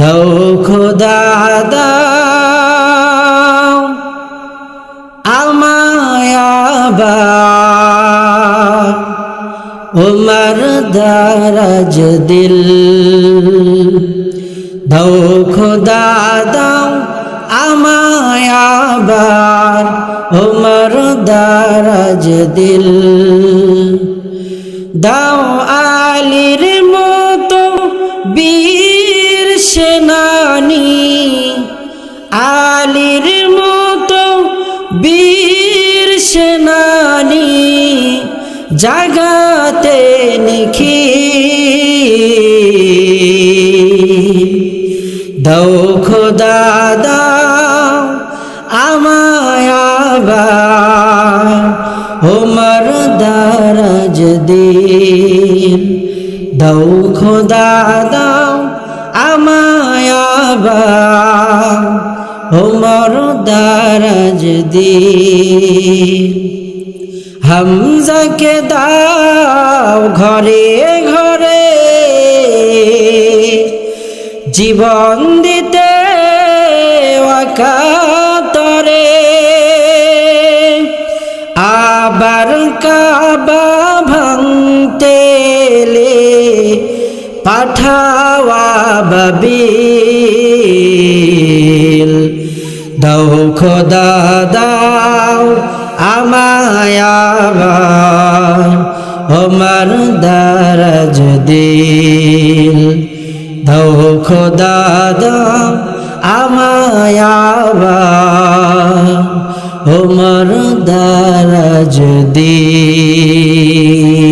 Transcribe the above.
দাও খোদা, দাও আমায়াবার উমর দারাজ দিল। দাও খোদা, দাও আমায়াবার উমর দারাজ দিল। দাও আলির মতো বীর সেনানি আলির মতো বীর সেনানি জাগাতে নিখি দাও খোদা, দাও আমায় আবার ওমর দারাজ দিন দাও ওমর দারাজ দিন হামজাকে দাও ঘরে ঘরে জীবন দিতে অকাতরে। আবার কাবা ভাঙতে পাঠাওয়া বাবিল। দাও খোদা, দাও আমায় আবার ওমর দারাজ দিল। দাও খোদা, দাও আমায় আবার ওমর দারাজ দিল।